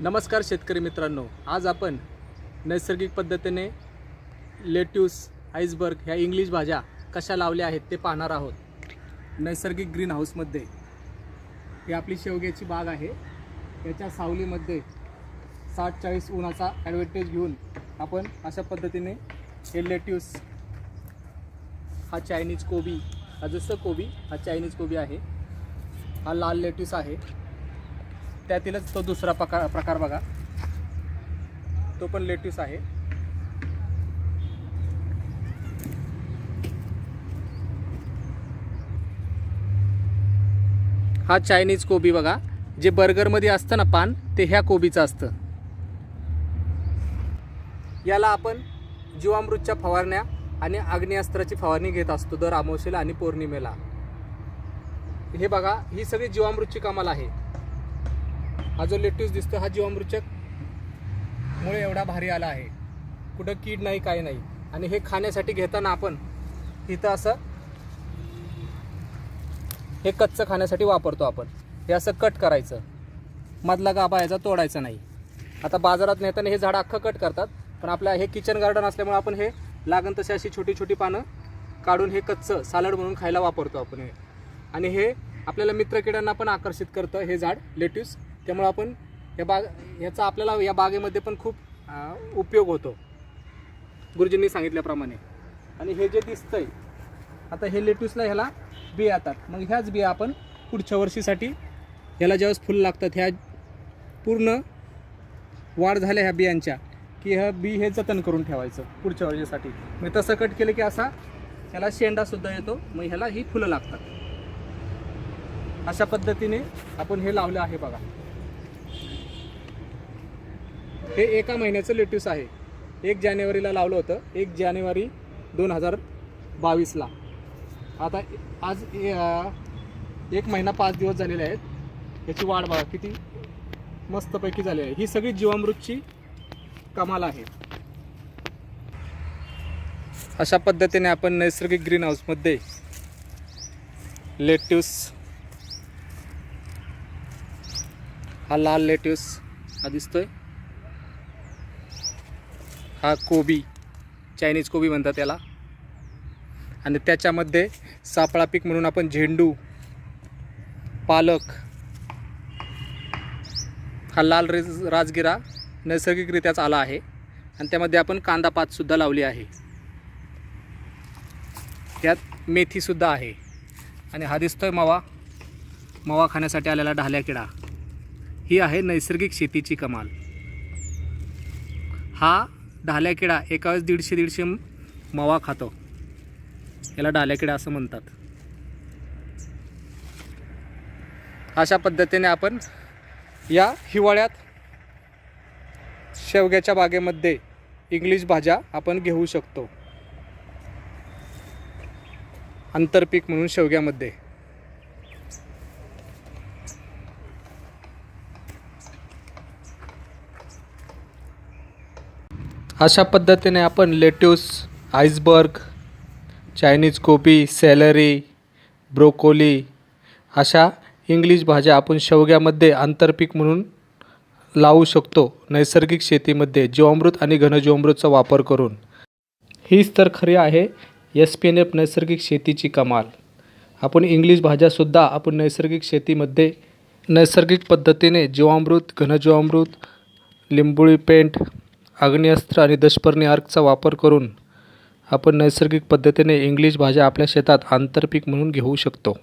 नमस्कार शेतकरी मित्रांनो. आज आपण नैसर्गिक पद्धतीने लेट्यूस आईसबर्ग ह्या इंग्लिश भाज्या कशा लावल्या आहेत ते पाहणार आहोत. नैसर्गिक ग्रीन हाऊसमध्ये ही आपली शेवग्याची बाग आहे. याच्या सावलीमध्ये साठ चाळीस उन्हाचा ॲडव्हर्टेज घेऊन आपण अशा पद्धतीने हे लेट्यूस हा चायनीज कोबी हा जसं कोबी हा चायनीज कोबी आहे. हा लाल लेट्यूस आहे. त्यातीलच तो दुसरा प्रकार प्रकार बघा. तो पण लेट्यूस आहे. हा चायनीज कोबी बघा. जे बर्गरमध्ये असतं ना पान ते ह्या कोबीचं असतं. याला आपण जीवामृतच्या फवारण्या आणि आग्नेयास्त्राची फवारणी घेत असतो दर अमावशेला आणि पौर्णिमेला. हे बघा ही सगळी जीवामृतची कमाल आहे. हा जो लेट्यूस दिसतो हा जीवामृतच्या मुळे एवढा भारी आला आहे. कुठं कीड नाही काय नाही. आणि हे खाण्यासाठी घेताना आपण इथं असं हे कच्चं खाण्यासाठी वापरतो आपण. हे असं कट करायचं. मधला गाभा याचा तोडायचा नाही. आता बाजारात नेताना हे झाड अख्खं कट करतात पण आपल्या हे किचन गार्डन असल्यामुळे आपण हे लागण तशी अशी छोटी छोटी पानं काढून हे कच्चं सालड म्हणून खायला वापरतो आपण हे. आणि हे आपल्याला मित्रकिड्यांना पण आकर्षित करतं हे झाड लेट्यूस त्यामुळं आपण या बाग ह्याचा आपल्याला या बागेमध्ये पण खूप उपयोग होतो. गुरुजींनी सांगितल्याप्रमाणे. आणि हे जे दिसतंय आता हे लेट्यूसला ह्याला बिया येतात. मग ह्याच बिया आपण पुढच्या वर्षीसाठी ह्याला ज्यावेळेस फुलं लागतात ह्या पूर्ण वाढ झाल्या ह्या बियांच्या की ह्या बी हे जतन करून ठेवायचं पुढच्या वर्षीसाठी. मग तसं कट केलं की असा ह्याला शेंडासुद्धा येतो मग ह्याला ही फुलं लागतात. अशा पद्धतीने आपण हे लावलं आहे बघा. हे एका महिन्याचं लेट्यूस आहे. एक जानेवारीला लावलं होतं. एक जानेवारी दोन हजार बावीसला. आता आज ए- एक महिना पाच दिवस झालेले आहेत. याची वाढ बघा किती मस्तपैकी झाली आहे. ही सगळी जीवामृतची कमाल आहे. अशा पद्धतीने आपण नैसर्गिक ग्रीन हाऊसमध्ये लेट्यूस हा लाल लेट्यूस हा दिसतोय. हा कोबी चायनीज कोबी म्हणतात त्याला. आणि त्याच्यामध्ये सापळा पीक म्हणून आपण झेंडू पालक हा लाल रेज राजगिरा नैसर्गिकरित्याच आला आहे. आणि त्यामध्ये आपण कांदा पातसुद्धा लावली आहे. त्यात मेथीसुद्धा आहे. आणि हा दिसतोय मावा मावा खाण्यासाठी आलेला ढाल्या किडा. ही आहे नैसर्गिक शेतीची कमाल. हा ढाल्या किडा एका वेळेस दीडशे दीडशे मवा खातो. याला ढाल्या किडा असं म्हणतात. अशा पद्धतीने आपण या हिवाळ्यात शेवग्याच्या बागेमध्ये इंग्लिश भाज्या आपण घेऊ शकतो. आंतरपीक म्हणून शेवग्यामध्ये. अशा पद्धतीने आपण लेट्यूस आईसबर्ग चायनीज कोबी सॅलरी ब्रोकोली अशा इंग्लिश भाज्या आपण शेवग्यामध्ये आंतरपीक म्हणून लावू शकतो. नैसर्गिक शेतीमध्ये जीवामृत आणि घनजीवामृतचा वापर करून. हीच तर खरी आहे एस पी एन एफ नैसर्गिक शेतीची कमाल. आपण इंग्लिश भाज्यासुद्धा आपण नैसर्गिक शेतीमध्ये नैसर्गिक पद्धतीने जीवामृत घनजीवामृत लिंबोळी पेंट आग्नेयास्त्र आणि दशपर्णी आर्कचा वापर करून आपण नैसर्गिक पद्धतीने इंग्लिश भाज्या आपल्या शेतात आंतरपीक म्हणून घेऊ शकतो.